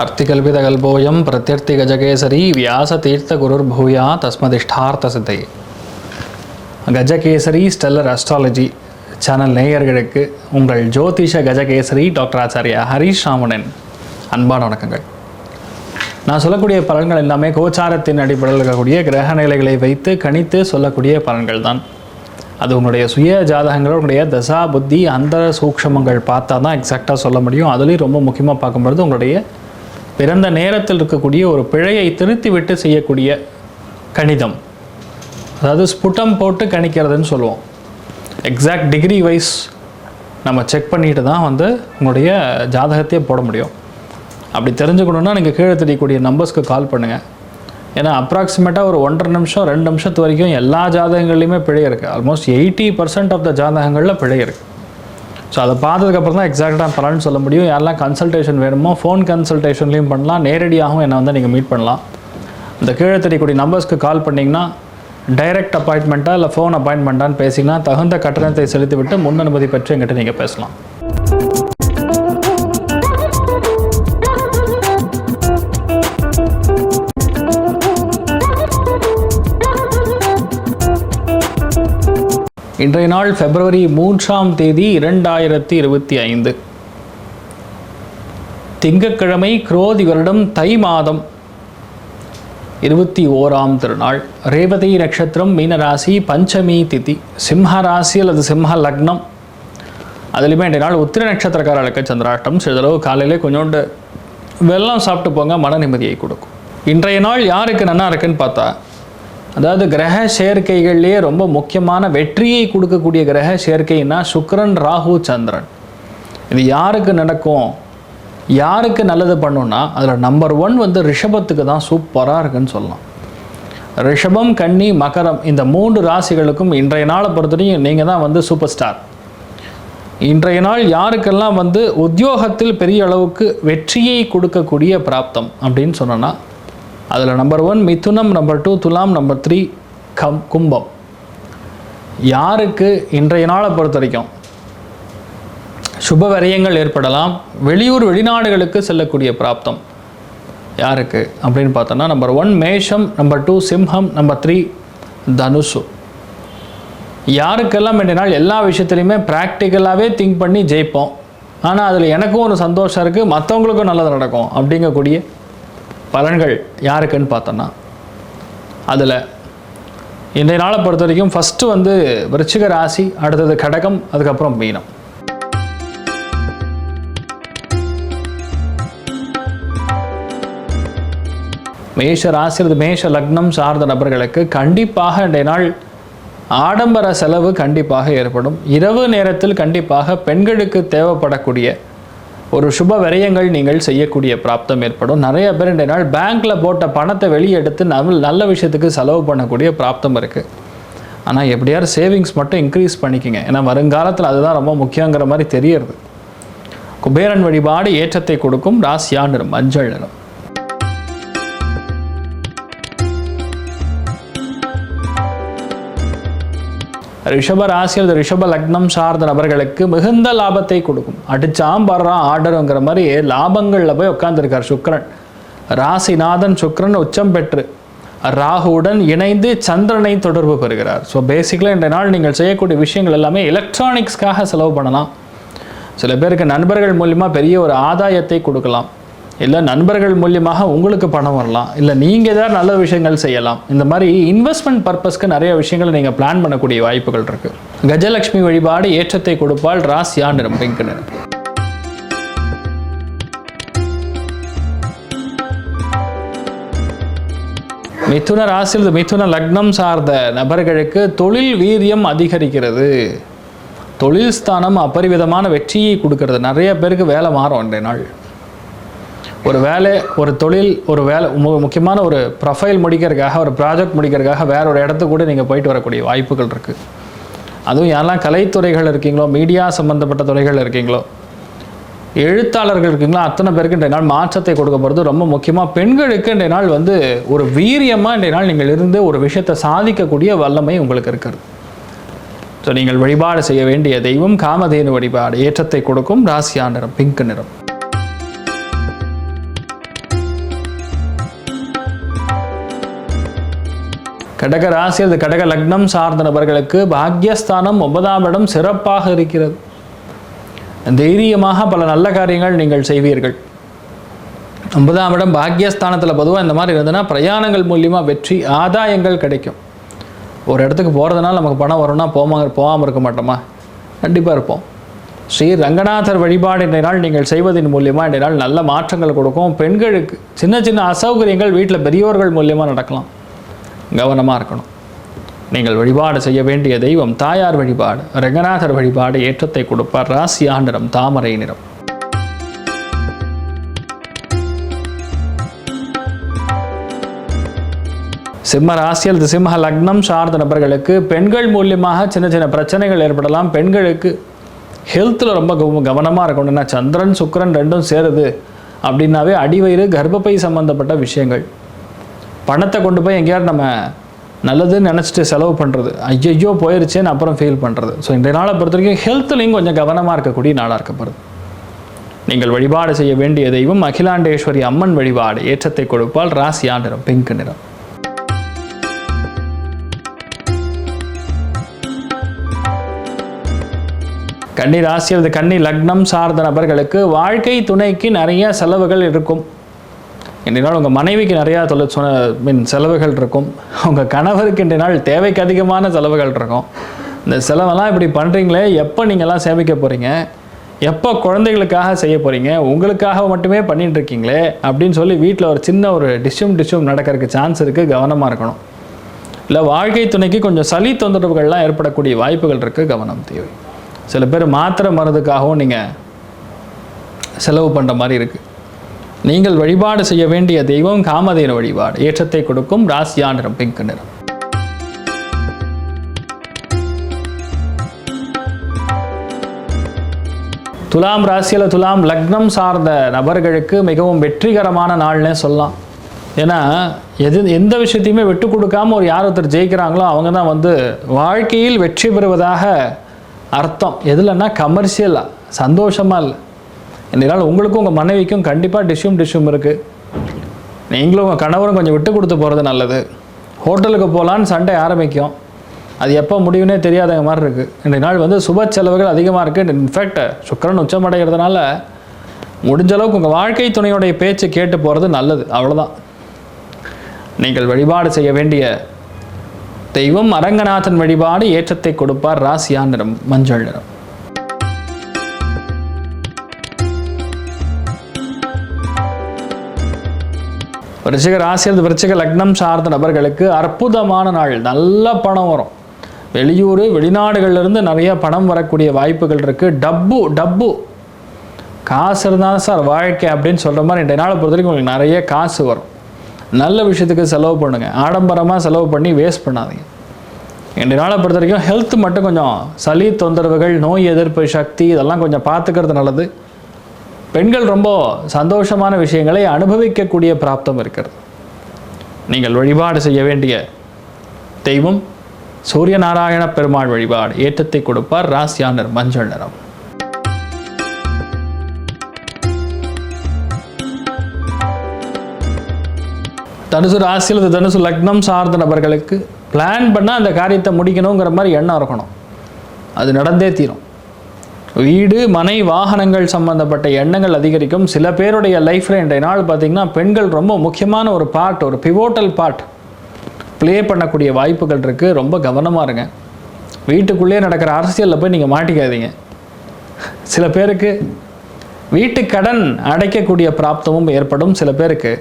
அர்த்திகல்பிதகல்போயம் பிரத்யர்த்தி கஜகேசரி வியாச தீர்த்த குருர் பூயா தஸ்மதிஷ்டார்த்த சித்தை கஜகேசரி ஸ்டெல்லர் அஸ்ட்ராலஜி சேனல் நேயர்களுக்கு உங்கள் ஜோதிஷ கஜகேசரி டாக்டர் ஆச்சாரியா ஹரீஷ் ராமணன் அன்பான வணக்கங்கள். நான் சொல்லக்கூடிய பலன்கள் எல்லாமே கோச்சாரத்தின் அடிப்படையில் இருக்கக்கூடிய கிரக நிலைகளை வைத்து கணித்து சொல்லக்கூடிய பலன்கள் தான். அது உங்களுடைய சுய ஜாதகங்கள் உங்களுடைய தசா புத்தி அந்த சூக்ஷமங்கள் பார்த்தா தான் எக்ஸாக்டாக சொல்ல முடியும். அதுலேயும் ரொம்ப முக்கியமாக பார்க்கும்பொழுது உங்களுடைய பிறந்த நேரத்தில் இருக்கக்கூடிய ஒரு பிழையை திருத்தி விட்டு செய்யக்கூடிய கணிதம். அதாவது ஸ்புட்டம் போட்டு கணிக்கிறதுன்னு சொல்லுவோம். எக்ஸாக்ட் டிகிரி வைஸ் நம்ம செக் பண்ணிட்டு தான் வந்து உங்களுடைய ஜாதகத்தையே போட முடியும். அப்படி தெரிஞ்சுக்கணுன்னா நீங்கள் கீழே தெரியக்கூடிய நம்பர்ஸ்க்கு கால் பண்ணுங்கள் ஏன்னா அப்ராக்சிமேட்டாக ஒரு ஒன்றரை நிமிஷம் ரெண்டு நிமிஷத்து வரைக்கும் எல்லா ஜாதகங்கள்லையுமே பிழை இருக்குது almost eighty percent of the ஜாதகங்களில் பிழை இருக்குது ஸோ அதை பார்த்ததுக்கப்புறம் தான் எக்ஸாக்டாக பலன் சொல்ல முடியும். யாரெல்லாம் கன்சல்டேஷன் வேணுமோ ஃபோன் கன்சல்டேஷன்லையும் பண்ணலாம். நேரடியாகவும் என்னை வந்து நீங்கள் மீட் பண்ணலாம். இந்த கீழே தெரியக்கூடிய நம்பர்ஸ்க்கு கால் பண்ணிங்கன்னா டைரக்ட் அப்பாயின்மெண்ட்டாக இல்லை ஃபோன் அப்பாயின்மெண்ட்டான்னு பேசிங்கன்னா தகுந்த கட்டணத்தை செலுத்திவிட்டு முன் அனுமதி பெற்று எங்கிட்ட நீங்கள் பேசலாம். இன்றைய நாள் பிப்ரவரி மூன்றாம் தேதி இரண்டாயிரத்தி இருபத்தி ஐந்து. திங்கட்கிழமை குரோதி வருடம் தை மாதம் இருபத்தி ஓராம் திருநாள். ரேவதி நட்சத்திரம் மீனராசி பஞ்சமி திதி சிம்ம ராசி அல்லது சிம்ம லக்னம். அதுலேயுமே இன்றைய நாள் உத்திர நட்சத்திரக்காரர்களுக்கு சந்திராட்டம் சிறிதளவு காலையிலே கொஞ்சோண்டு வெள்ளம் சாப்பிட்டு போங்க மன நிம்மதியை கொடுக்கும். இன்றைய நாள் யாருக்கு நன்னா இருக்குன்னு பார்த்தா அதாவது கிரக சேர்க்கைகள்லேயே ரொம்ப முக்கியமான வெற்றியை கொடுக்கக்கூடிய கிரக சேர்க்கைன்னா சுக்ரன் ராகு சந்திரன். இது யாருக்கு நடக்கும்? யாருக்கு நல்லது பண்ணுன்னா அதில் நம்பர் ஒன் வந்து ரிஷபத்துக்கு தான் சூப்பராக இருக்குன்னு சொல்லலாம். ரிஷபம் கன்னி மகரம் இந்த மூன்று ராசிகளுக்கும் இன்றைய நாளை பொறுத்தவரையும் நீங்கள் தான் வந்து சூப்பர் ஸ்டார் இன்றைய நாள் யாருக்கெல்லாம் வந்து உத்தியோகத்தில் பெரிய அளவுக்கு வெற்றியை கொடுக்கக்கூடிய பிராப்தம் அப்படின்னு சொன்னோன்னா அதில் நம்பர் ஒன் மிதுனம் நம்பர் டூ துலாம் நம்பர் த்ரீ கம் கும்பம். யாருக்கு இன்றைய நாளை பொறுத்த வரைக்கும் சுப விரயங்கள் ஏற்படலாம் வெளியூர் வெளிநாடுகளுக்கு செல்லக்கூடிய பிராப்தம். யாருக்கு? அப்படின்னு பார்த்தோன்னா நம்பர் ஒன் மேஷம் நம்பர் டூ சிம்ஹம் நம்பர் த்ரீ தனுஷு யாருக்கெல்லாம் இன்றைய நாள் எல்லா விஷயத்துலையுமே ப்ராக்டிக்கலாகவே திங்க் பண்ணி ஜெயிப்போம். ஆனால் அதில் எனக்கும் ஒரு சந்தோஷம் இருக்குது மற்றவங்களுக்கும் நல்லது நடக்கும் அப்படிங்கக்கூடிய பலன்கள் யாருக்குன்னு பார்த்தோன்னா அதில் இன்றைய நாளை பொறுத்த வரைக்கும் ஃபஸ்ட்டு வந்து விருச்சிக ராசி அடுத்தது கடகம் அதுக்கப்புறம் மீனம். மேஷ ராசி அல்லது மேஷ லக்னம் சார்ந்த நபர்களுக்கு கண்டிப்பாக இன்றைய நாள் ஆடம்பர செலவு கண்டிப்பாக ஏற்படும். இரவு நேரத்தில் கண்டிப்பாக பெண்களுக்கு தேவைப்படக்கூடிய ஒரு சுப விரயங்கள் நீங்கள் செய்யக்கூடிய பிராப்தம் ஏற்படும். நிறைய பேர் இன்றைய நாள் பேங்க்கில் போட்ட பணத்தை வெளியே எடுத்து நல்ல நல்ல விஷயத்துக்கு செலவு பண்ணக்கூடிய பிராப்தம் இருக்குது ஆனால் எப்படியாவது சேவிங்ஸ் மட்டும் இன்க்ரீஸ் பண்ணிக்கோங்க. ஏன்னா வருங்காலத்தில் அதுதான் ரொம்ப முக்கியங்கிற மாதிரி தெரியறது. குபேரன் வழிபாடு ஏற்றத்தை கொடுக்கும். ராசியா நிறம் மஞ்சள் நிறம். ரிஷப ராசி அல்லது ரிஷப லக்னம் சார்ந்த நபர்களுக்கு மிகுந்த லாபத்தை கொடுக்கும். அடிச்சாம் படுறான் ஆர்டருங்கிற மாதிரி லாபங்களில் போய் உட்காந்துருக்கார் சுக்கரன். ராசிநாதன் சுக்கரன் உச்சம் பெற்று ராகுவுடன் இணைந்து சந்திரனை தொடர்பு பெறுகிறார். ஸோ பேசிக்கலாக இன்றைய நாள் நீங்கள் செய்யக்கூடிய விஷயங்கள் எல்லாமே எலக்ட்ரானிக்ஸ்க்காக செலவு பண்ணலாம். சில பேருக்கு நண்பர்கள் மூலிமா பெரிய ஒரு ஆதாயத்தை கொடுக்கலாம். இல்லை நண்பர்கள் மூலியமாக உங்களுக்கு பணம் வரலாம். இல்லை நீங்கள் ஏதாவது நல்ல விஷயங்கள் செய்யலாம். இந்த மாதிரி இன்வெஸ்ட்மெண்ட் பர்பஸ்க்கு நிறைய விஷயங்களை நீங்கள் பிளான் பண்ணக்கூடிய வாய்ப்புகள் இருக்குது கஜலட்சுமி வழிபாடு ஏற்றத்தை கொடுப்பால் ராசியா நிறம் பிங்க் நிறம் மிதுன ராசியில் மிதுன லக்னம் சார்ந்த நபர்களுக்கு தொழில் வீரியம் அதிகரிக்கிறது. தொழில் ஸ்தானம் அபரிவிதமான வெற்றியை கொடுக்கறது. நிறைய பேருக்கு வேலை மாறும் அன்றைய நாள். ஒரு வேலை ஒரு தொழில் ஒரு வேலை மு- முக்கியமான ஒரு ப்ரொஃபைல் முடிக்கிறதுக்காக ஒரு ப்ராஜெக்ட் முடிக்கிறதுக்காக வேற ஒரு இடத்துக்கு கூட நீங்கள் போயிட்டு வரக்கூடிய வாய்ப்புகள் இருக்குது அதுவும் யாரெல்லாம் கலைத்துறைகள் இருக்கீங்களோ மீடியா சம்மந்தப்பட்ட துறைகள் இருக்கீங்களோ எழுத்தாளர்கள் இருக்கீங்களோ அத்தனை பேருக்கு இன்றைய நாள் மாற்றத்தை கொடுக்க போகிறது ரொம்ப முக்கியமாக பெண்களுக்கு இன்றைய நாள் வந்து ஒரு வீரியமாக இன்றைய நாள் நீங்கள் இருந்து ஒரு விஷயத்தை சாதிக்கக்கூடிய வல்லமை உங்களுக்கு இருக்கிறது. ஸோ நீங்கள் வழிபாடு செய்ய வேண்டிய தெய்வம் காமதேனு வழிபாடு ஏற்றத்தை கொடுக்கும் ராசியா நிறம் பிங்க் நிறம். கடக ராசி அல்லது கடக லக்னம் சார்ந்த நபர்களுக்கு பாக்யஸ்தானம் ஒன்பதாம் இடம் சிறப்பாக இருக்கிறது. தைரியமாக பல நல்ல காரியங்கள் நீங்கள் செய்வீர்கள். ஒன்பதாம் இடம் பாக்யஸ்தானத்தில் பொதுவாக இந்த மாதிரி இருந்ததுன்னா பிரயாணங்கள் மூலியமாக வெற்றி ஆதாயங்கள் கிடைக்கும். ஒரு இடத்துக்கு போகிறதுனால நமக்கு பணம் வரும்னா போமா போகாமல் இருக்க மாட்டோமா? கண்டிப்பாக இருப்போம். ஸ்ரீ ரங்கநாதர் வழிபாடு இன்றைய நாள் நீங்கள் செய்வதன் மூலியமாக இன்றைய நாள் நல்ல மாற்றங்கள் கொடுக்கும். பெண்களுக்கு சின்ன சின்ன அசௌகரியங்கள் வீட்டில் பெரியோர்கள் மூலியமாக நடக்கலாம். கவனமாக இருக்கணும். நீங்கள் வழிபாடு செய்ய வேண்டிய தெய்வம் தாயார் வழிபாடு ரங்கநாதர் வழிபாடு ஏற்றத்தை கொடுப்பார். ராசி ஆண்டிரம் தாமரை நிறம். சிம்ம ராசி அல்லது சிம்ம லக்னம் சார்ந்த நபர்களுக்கு பெண்கள் மூலியமாக சின்ன சின்ன பிரச்சனைகள் ஏற்படலாம். பெண்களுக்கு ஹெல்த்தில் ரொம்ப கவ கவனமாக இருக்கணும். ஏன்னா சந்திரன் சுக்கிரன் ரெண்டும் சேருது. அப்படின்னாவே அடிவயிறு கர்ப்பப்பை சம்பந்தப்பட்ட விஷயங்கள். பணத்தை கொண்டு போய் எங்கேயாவது நம்ம நல்லதுன்னு நினச்சிட்டு செலவு பண்ணுறது ஐயையோ போயிருச்சேன்னு அப்புறம் ஃபீல் பண்ணுறது ஸோ இன்றைய நாளை பொறுத்த வரைக்கும் ஹெல்த்லையும் கொஞ்சம் கவனமாக இருக்கக்கூடிய நாளாக இருக்கப்படுது நீங்கள் வழிபாடு செய்ய வேண்டிய தெய்வம் அகிலாண்டேஸ்வரி அம்மன் வழிபாடு. ஏற்றத்தை கொடுப்பால் ராசியா நிறம் பிங்க் நிறம். கன்னி ராசி அல்லது கன்னி லக்னம் சார்ந்த நபர்களுக்கு வாழ்க்கை துணைக்கு நிறைய செலவுகள் இருக்கும். இன்றைய நாள் உங்கள் மனைவிக்கு நிறையா தொலை சொன்ன மீன் செலவுகள் இருக்கும். உங்கள் கணவருக்கு இன்றைய நாள் தேவைக்கு அதிகமான செலவுகள் இருக்கும். இந்த செலவெல்லாம் இப்படி பண்ணுறீங்களே எப்போ நீங்கள்லாம் சேமிக்க போகிறீங்க எப்போ குழந்தைகளுக்காக செய்ய போகிறீங்க உங்களுக்காக மட்டுமே பண்ணிட்டு இருக்கீங்களே அப்படின்னு சொல்லி வீட்டில் ஒரு சின்ன ஒரு டிஷ்யூம் டிஷ்யூம் நடக்கிறதுக்கு சான்ஸ் இருக்குது கவனமாக இருக்கணும். இல்லை வாழ்க்கை துணைக்கு கொஞ்சம் சளி தொந்தரவுகள்லாம் ஏற்படக்கூடிய வாய்ப்புகள் இருக்குது கவனம் தேவை. சில பேர் மாத்திரை மருந்துக்காகவும் நீங்கள் செலவு பண்ணுற மாதிரி இருக்குது நீங்கள் வழிபாடு செய்ய வேண்டிய தெய்வம் காமதேனு வழிபாடு. ஏற்றத்தை கொடுக்கும் ராசியா நிறம் பிங்க் நிறம். துலாம் ராசியில் துலாம் லக்னம் சார்ந்த நபர்களுக்கு மிகவும் வெற்றிகரமான நாள்னே சொல்லலாம். ஏன்னா எது எந்த விஷயத்தையுமே விட்டு கொடுக்காமல் ஒரு யார் ஒருத்தர் ஜெயிக்கிறாங்களோ அவங்க தான் வந்து வாழ்க்கையில் வெற்றி பெறுவதாக அர்த்தம். எதுலன்னா கமர்ஷியலாக சந்தோஷமாக இல்லை. இதனால் உங்களுக்கும் உங்கள் மனைவிக்கும் கண்டிப்பாக டிஷ்ஷும் டிஷ்ஷும் இருக்குது நீங்களும் உங்கள் கணவரும் கொஞ்சம் விட்டு கொடுத்து போகிறது நல்லது. ஹோட்டலுக்கு போகலான்னு சண்டை ஆரம்பிக்கும். அது எப்போ முடியும்னே தெரியாத மாதிரி இருக்குது இன்றைய நாள் வந்து சுப செலவுகள் அதிகமாக இருக்குது இன்ஃபேக்ட் சுக்கரன் உச்சமடைகிறதுனால முடிஞ்ச அளவுக்கு உங்கள் வாழ்க்கை துணையுடைய பேச்சு கேட்டு போகிறது நல்லது. அவ்வளோதான் நீங்கள் வழிபாடு செய்ய வேண்டிய தெய்வம் அரங்கநாதன் வழிபாடு ஏற்றத்தை கொடுப்பார் ராசியா நிறம் மஞ்சள் நிறம். விருச்சிக ராசி அல்லது விருச்சிக லக்னம் சார்ந்த நபர்களுக்கு அற்புதமான நாள். நல்ல பணம் வரும். வெளியூர் வெளிநாடுகள்லேருந்து நிறைய பணம் வரக்கூடிய வாய்ப்புகள் இருக்குது டப்பு டப்பு. காசு இருந்தால் சார் வாழ்க்கை அப்படின்னு சொல்கிற மாதிரி இன்றைய நாளை பொறுத்த வரைக்கும் உங்களுக்கு நிறைய காசு வரும். நல்ல விஷயத்துக்கு செலவு பண்ணுங்கள் ஆடம்பரமாக செலவு பண்ணி வேஸ்ட் பண்ணாதீங்க. இன்றைய நாளை பொறுத்த வரைக்கும் ஹெல்த் மட்டும் கொஞ்சம் சளி தொந்தரவுகள் நோய் எதிர்ப்பு சக்தி இதெல்லாம் கொஞ்சம் பார்த்துக்கிறது நல்லது. பெண்கள் ரொம்ப சந்தோஷமான விஷயங்களை அனுபவிக்கக்கூடிய பிராப்தம் இருக்கிறது. நீங்கள் வழிபாடு செய்ய வேண்டிய தெய்வம் சூரிய நாராயண பெருமாள் வழிபாடு ஏற்றத்தை கொடுப்பார். ராசியானர் மஞ்சள் நிறம். தனுசு ராசியில் தனுசு லக்னம் சார்ந்த நபர்களுக்கு பிளான் பண்ணால் அந்த காரியத்தை முடிக்கணுங்கிற மாதிரி எண்ணம் இருக்கணும். அது நடந்தே தீரும். வீடு மனை வாகனங்கள் சம்பந்தப்பட்ட எண்ணங்கள் அதிகரிக்கும். சில பேருடைய லைஃப்பில் இன்றைய நாள் பார்த்திங்கன்னா பெண்கள் ரொம்ப முக்கியமான ஒரு பார்ட் ஒரு பிவோட்டல் பார்ட் ப்ளே பண்ணக்கூடிய வாய்ப்புகள் இருக்குது ரொம்ப கவனமாக இருங்க. வீட்டுக்குள்ளேயே நடக்கிற அரசியலில் போய் நீங்கள் மாட்டிக்காதீங்க. சில பேருக்கு வீட்டு கடன் அடைக்கக்கூடிய பிராப்தமும் ஏற்படும். சில பேருக்கு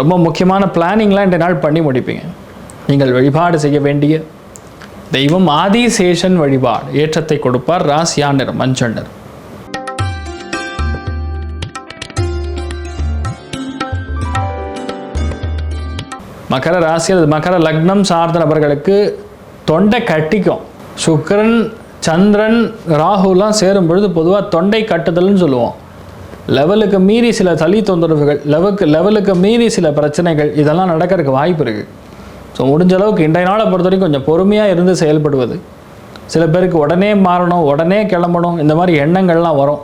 ரொம்ப முக்கியமான பிளானிங்லாம் இன்றைய நாள் பண்ணி முடிப்பீங்க. நீங்கள் வழிபாடு செய்ய வேண்டிய தெய்வம் ஆதிசேஷன் வழிபாடு. ஏற்றத்தை கொடுப்பார் ராசியா நிறம் மஞ்சள் நிறம் மகர ராசி அல்லது மகர லக்னம் சார்ந்த நபர்களுக்கு தொண்டை கட்டிக்கும். சுக்கரன் சந்திரன் ராகுலாம் சேரும் பொழுது பொதுவாக தொண்டை கட்டுதல்னு சொல்லுவோம். லெவலுக்கு மீறி சில தளி தொந்தரவுகள் லெவலுக்கு லெவலுக்கு மீறி சில பிரச்சனைகள் இதெல்லாம் நடக்கிறதுக்கு வாய்ப்பு இருக்குது ஸோ முடிஞ்ச அளவுக்கு இன்றைய நாளை பொறுத்த வரைக்கும் கொஞ்சம் பொறுமையாக இருந்து செயல்படுவது. சில பேருக்கு உடனே மாறணும் உடனே கிளம்பணும் இந்த மாதிரி எண்ணங்கள்லாம் வரும்.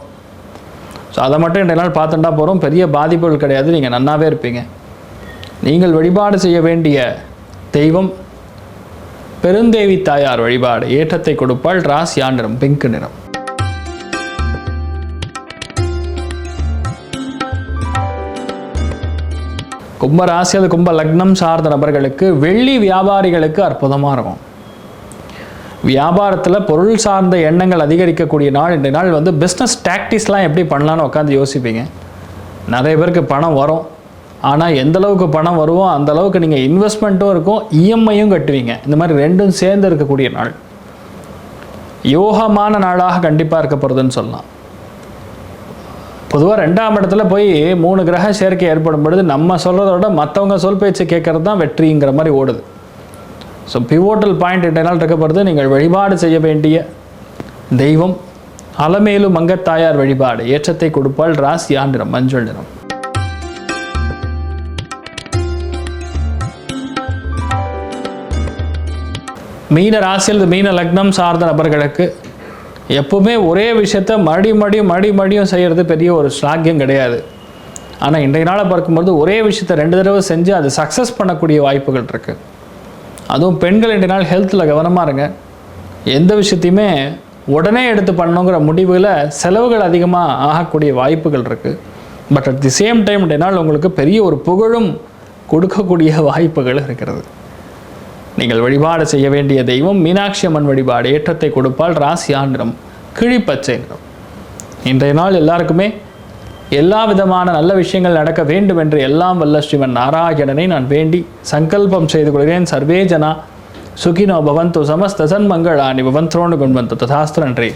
ஸோ அதை மட்டும் இன்றைய நாள் பார்த்துட்டா போகிறோம் பெரிய பாதிப்புகள் கிடையாது. நீங்கள் நன்னாவே இருப்பீங்க. நீங்கள் வழிபாடு செய்ய வேண்டிய தெய்வம் பெருந்தேவி தாயார் வழிபாடு ஏற்றத்தை கொடுப்பாள் ராசியா நிறம் பிங்க் நிறம். கும்ப ராசி அது கும்ப லக்னம் சார்ந்த நபர்களுக்கு வெள்ளி வியாபாரிகளுக்கு அற்புதமாக இருக்கும். வியாபாரத்தில் பொருள் சார்ந்த எண்ணங்கள் அதிகரிக்கக்கூடிய நாள் இன்றைய நாள் வந்து பிஸ்னஸ் டாக்டிஸ்லாம் எப்படி பண்ணலான்னு உட்காந்து யோசிப்பீங்க. நிறைய பேருக்கு பணம் வரும். ஆனால் எந்தளவுக்கு பணம் வருமோ அந்தளவுக்கு நீங்கள் இன்வெஸ்ட்மெண்ட்டும் இருக்கும் இஎம்ஐயும் கட்டுவீங்க. இந்த மாதிரி ரெண்டும் சேர்ந்து இருக்கக்கூடிய நாள். யோகமான நாளாக கண்டிப்பாக இருக்க போகிறதுன்னு சொல்லலாம். பொதுவாக ரெண்டாம் இடத்துல போய் மூணு கிரக சேர்க்கை ஏற்படும் பொழுது நம்ம சொல்கிறத விட மற்றவங்க சொல் பேச்சு கேட்கறது தான் வெற்றிங்கிற மாதிரி ஓடுது. ஸோ பிவோட்டல் பாயிண்ட் எட்டனால் நாள் நீங்கள் வழிபாடு செய்ய வேண்டிய தெய்வம் அலமேலு மங்கத்தாயார் வழிபாடு. ஏற்றத்தை கொடுப்பால் ராசி ஆண்டிரம் மஞ்சள் நிறம். மீன ராசியில் மீன லக்னம் சார்ந்த நபர்களுக்கு எப்பவுமே ஒரே விஷயத்த மறுபடியும் மறுபடியும் மறுபடியும் மறுபடியும் செய்கிறது பெரிய ஒரு ஸ்லாக்கியம் கிடையாது. ஆனால் இன்றைய நாளை பார்க்கும்போது ஒரே விஷயத்த ரெண்டு தடவை செஞ்சு அது சக்ஸஸ் பண்ணக்கூடிய வாய்ப்புகள் இருக்குது அதுவும் பெண்கள் இன்றைய நாள் ஹெல்த்தில் கவனமாக இருங்க. எந்த விஷயத்தையுமே உடனே எடுத்து பண்ணணுங்கிற முடிவில் செலவுகள் அதிகமாக ஆகக்கூடிய வாய்ப்புகள் இருக்குது but at the same time இன்றைய நாள் உங்களுக்கு பெரிய ஒரு புகழும் கொடுக்கக்கூடிய வாய்ப்புகள் இருக்கிறது. நீங்கள் வழிபாடு செய்ய வேண்டிய தெய்வம் மீனாட்சி அம்மன் வழிபாடு ஏற்றத்தை கொடுப்பால் ராசி ஆண்டிரம் கிழிப்பச்சை நிறம் இன்றைய நாள் எல்லாருக்குமே எல்லா விதமான நல்ல விஷயங்கள் நடக்க வேண்டும் என்று எல்லாம் வல்ல ஸ்ரீவன் நாராயணனை நான் வேண்டி சங்கல்பம் செய்து கொள்கிறேன். சர்வே ஜனா சுகினோ பவந்து சமஸ்த சன்மங்களானி பவந்த்ரோணு குண்வந்து. ததாஸ்து நன்றி.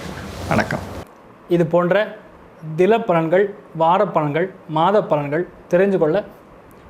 வணக்கம். இது போன்ற தில பலன்கள் வார பலன்கள் மாத பலன்கள் தெரிஞ்சு கொள்ள